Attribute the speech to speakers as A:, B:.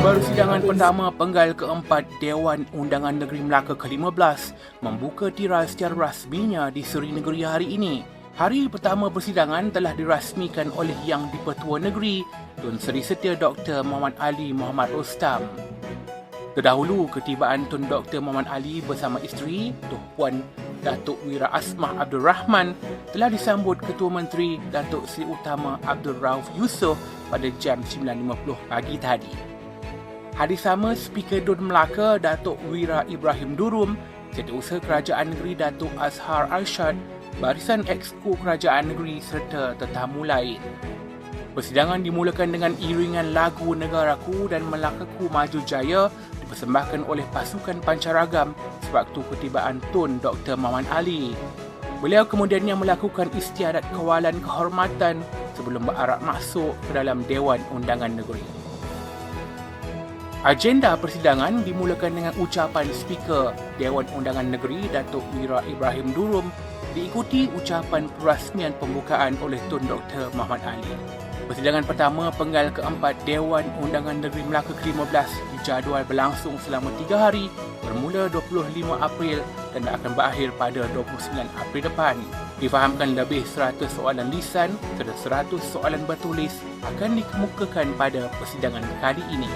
A: Persidangan pertama penggal keempat Dewan Undangan Negeri Melaka ke-15 membuka tirai secara rasminya di Seri Negeri hari ini. Hari pertama persidangan telah dirasmikan oleh Yang di-Pertua Negeri Tun Seri Setia Dr. Muhammad Ali Muhammad Rostam. Terdahulu, ketibaan Tun Dr. Muhammad Ali bersama isteri, Tuh Puan Datuk Wira Asmah Abdul Rahman telah disambut Ketua Menteri Datuk Seri Utama Abdul Rauf Yusof pada jam 9.50 pagi tadi. Hari sama, Speaker Dun Melaka, Datuk Wira Ibrahim Durum, Setiausaha Kerajaan Negeri Datuk Azhar Arshad, Barisan Exco Kerajaan Negeri serta tetamu lain. Persidangan dimulakan dengan iringan lagu Negaraku dan Melakaku Maju Jaya dipersembahkan oleh pasukan pancaragam sewaktu ketibaan Tun Dr. Mawan Ali. Beliau kemudiannya melakukan istiadat kawalan kehormatan sebelum berarak masuk ke dalam Dewan Undangan Negeri. Agenda persidangan dimulakan dengan ucapan Speaker Dewan Undangan Negeri Datuk Mira Ibrahim Durum diikuti ucapan perasmian pembukaan oleh Tun Dr. Muhammad Ali. Persidangan pertama penggal keempat Dewan Undangan Negeri Melaka ke-15 dijadual berlangsung selama 3 hari bermula 25 April dan akan berakhir pada 29 April depan. Difahamkan lebih 100 soalan lisan serta 100 soalan bertulis akan dikemukakan pada persidangan kali ini.